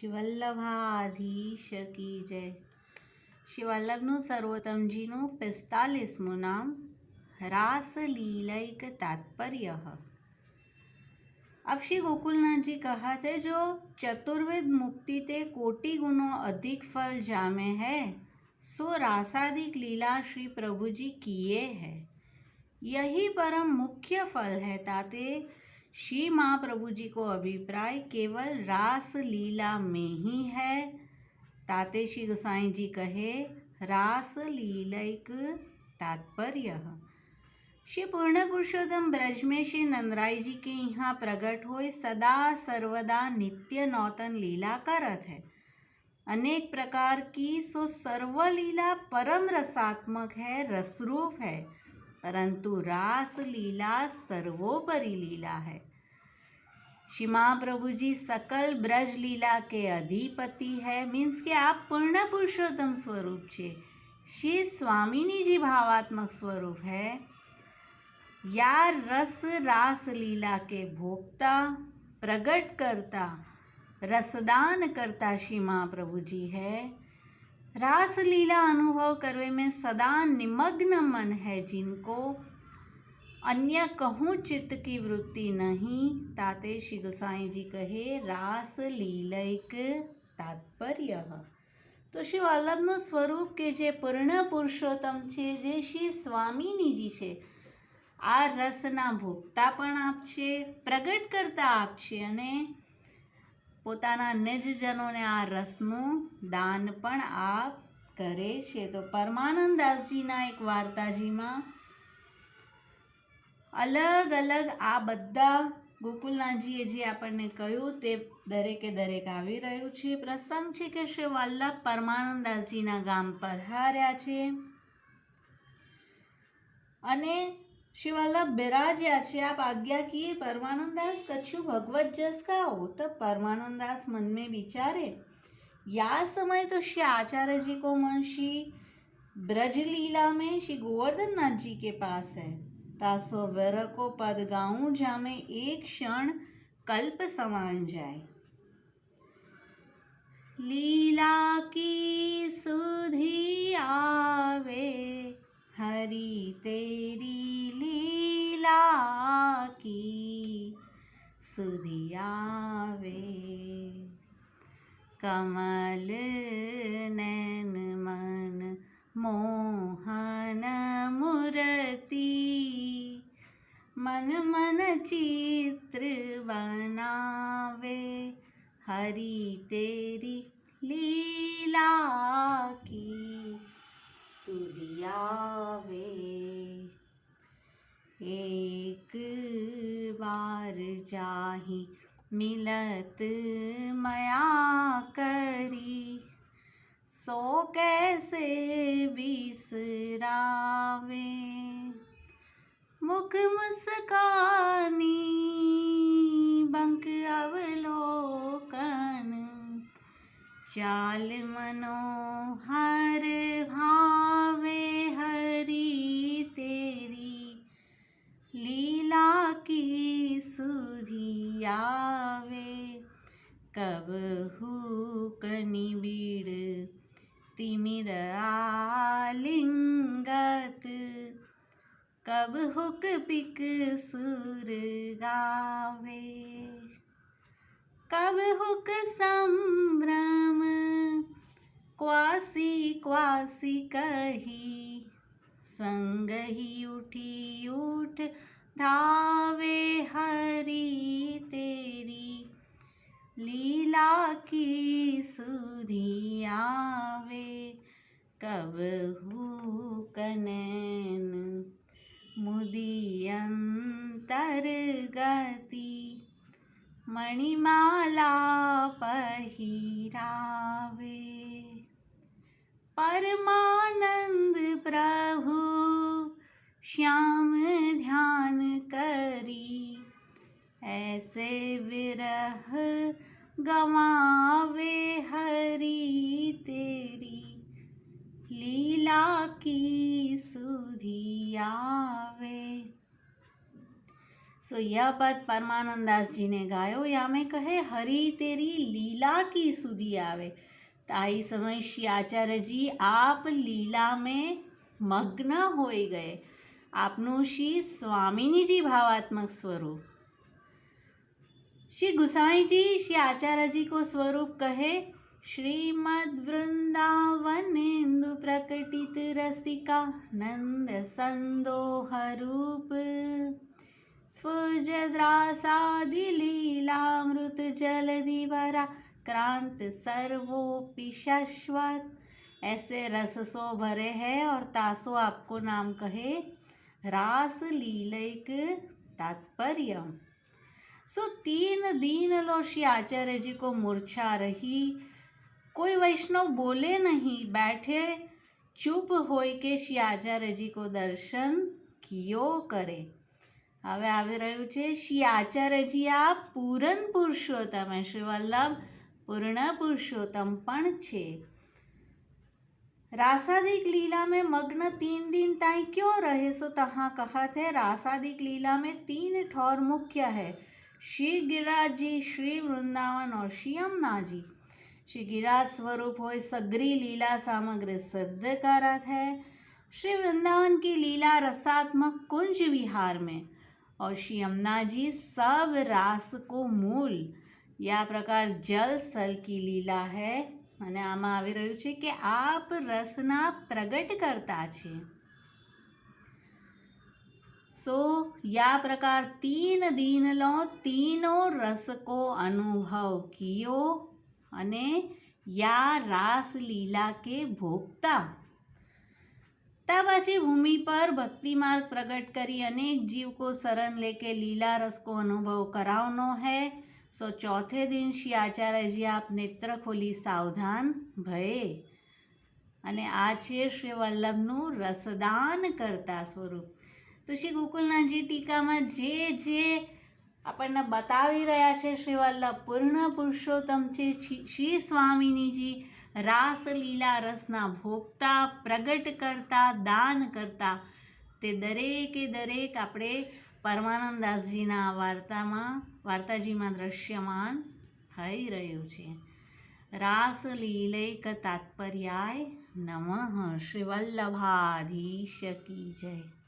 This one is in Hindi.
શ્રી વલ્લભાધીશ કી જય શ્રી વલ્લભનું સર્વોત્તમજીનું પિસ્તાલીસમું નામ रासलीलैक तात्पर्य अब श्री गोकुलनाथ जी कहा थे जो चतुर्वेद मुक्ति ते कोटि गुणों अधिक फल जामे है सो रासादिक लीला श्री प्रभु जी किए है यही परम मुख्य फल है ताते श्री महाप्रभु जी को अभिप्राय केवल रास लीला में ही है। ताते श्री गोसाई जी कहे रास लीलैक तात्पर्य श्री पूर्ण पुरुषोत्तम ब्रज में श्री नंदराय जी के यहाँ प्रकट हुए सदा सर्वदा नित्य नौतन लीला करत है। अनेक प्रकार की सो सर्व लीला परम रसात्मक है, रसरूप है, परंतु रास लीला सर्वोपरि लीला है। श्री महाप्रभु जी सकल ब्रज लीला के अधिपति है। मीन्स के आप पूर्ण पुरुषोत्तम स्वरूप छे श्री स्वामिनी जी भावात्मक स्वरूप है। या रस रास लीला के भोक्ता, प्रगट करता, रसदान करता श्री महाप्रभु जी है। रास लीला अनुभव करवे में सदा निमग्न અન્ય કહું ચિત્ત કી વૃત્તિ નહીં. તાતે શ્રી ગોસાઈજી કહે, રાસ લીલૈક તાત્પર્ય. તો શ્રી વલ્લભનું સ્વરૂપ કે જે પૂર્ણ પુરુષોત્તમ છે, જે શ્રી સ્વામીનીજી છે, આ રસના ભોગતા પણ આપશે પ્રગટ કરતા આપશે અને પોતાના નિજજનોને આ રસનું દાન પણ આપ કરે છે. તો પરમાનંદ દાસજીના એક વાર્તાજીમાં અલગ અલગ આ બધા ગોકુલનાથજીએ જે આપણને કહ્યું તે દરેકે દરેક આવી રહ્યું છે. પ્રસંગ છે કે શ્રી વલ્લભ પરમાનંદાસજીના ગામ પધાર્યા છે. અને શ્રી વલ્લભ બિરાજ્યા છે. આપ આજ્ઞા કીએ પરમાનંદાસ કચ્છું ભગવત જસ ગાઓ? તો પરમાનંદાસ મનમાં વિચારે, યા સમય તો શ્રી આચાર્યજી કો મન શ્રી બ્રજલીલા મેં શ્રી ગોવર્ધનનાથજી કે પાસ હૈ तासो वर को पद गाऊं जा में एक क्षण कल्प समान जाए। लीला की सुधी आवे, हरि तेरी लीला की सुधियावे कमल नैन मन मोहन मन मन चित्र बनावे, हरि तेरी लीला की सुधियावे एक बार जाही मिलत मया करी, सो कैसे बिसरावे? मुख मुस्कानी, बंक अवलोकन। चाल मनोहर भावे हरी तेरी, लीला की सुधियावे कब कनि बीड़, तिमिर आलिंगत। कब हुक पिक सुर गावे? कब हुक संभ्रम? क्वासी क्वासी कही संग ही उठी उठ धावे हरि तेरी। लीला की सुधियावे कब कनैन मुदियंतर गति मणिमाला पहिरावे। परमानंद प्रभु, श्याम ध्यान करी। ऐसे विरह गवावे हरि तेरी। लीला की सो यह पद परमानंद दास जी ने गायो या में कहे हरि तेरी लीला की सुधी आवे ताई समय श्री आचार्य जी आप लीला में મગ્ન હોઈ ગયે આપનું શ્રી સ્વામિનીજી ભાવાત્મક સ્વરૂપ श्री गुसाई जी श्री आचार्य जी को स्वरूप कहे श्रीमद वृंदावन इंदु प्रकटित रसिका नंद स्वजद्रासादिलीलामृतजलधिवरा क्रांत सर्वोपि शश्वत। ऐसे रस सो भरे है और तासो आपको नाम कहे रास लीलैक तात्पर्य सो तीन दिन लो श्री आचार्य जी को मूर्छा रही। कोई वैष्णव बोले नहीं, बैठे चुप होई के श्री आचार्य जी को दर्शन कियो करे। હવે આવી રહ્યું છે શ્રી આચાર્યજી આ પૂરણ પુરુષોત્તમ શ્રી વલ્લભ પૂર્ણ પુરુષોત્તમ પણ છે रासादिक लीला में मग्न तीन दिन ताई क्यों रहे सो तहाँ कहा थे रासादिक लीला में तीन ठौर मुख्य है श्री गिरिराज जी श्री वृंदावन और श्री यमुना जी श्री गिरिराज स्वरूप हो सगरी लीला सामग्री सिद्ध करत है श्री वृंदावन की लीला रसात्मक कुंज विहार में और श्री यमुना जी सब रास को मूल या प्रकार जल स्थल की लीला है અને આમાં આવી રહ્યું છે કે આપ રસના પ્રગટ કરતા છે सो या प्रकार तीन दिन लो तीनो रस को अनुभव कियो अने या रास लीला के भोगता तब अच्छी भूमि पर भक्ति मार्ग प्रकट करी अनेक जीव को शरण लेके लीला रस को अनुभव करावनो है सो चौथे दिन श्री आचार्य जी आप नेत्र खोली सावधान भये અને આ છે શ્રી વલ્લભનું રસદાન કરતા સ્વરૂપ તો શ્રી ગોકુલનાથજી ટીકામાં જે જે આપણને બતાવી રહ્યા છે શ્રી વલ્લભ પૂર્ણ પુરુષોત્તમ છે શ્રી સ્વામિનીજી રાસલીલા રસના ભોગતા, પ્રગટ કરતા, દાન કરતા, તે દરેકે દરેક આપણે પરમાનંદાસજીના વાર્તામાં, વાર્તાજીમાં દ્રશ્યમાન થઈ રહ્યું છે. રાસલીલૈક તાત્પર્યાય નમઃ શ્રી વલ્લભાધીશ જય.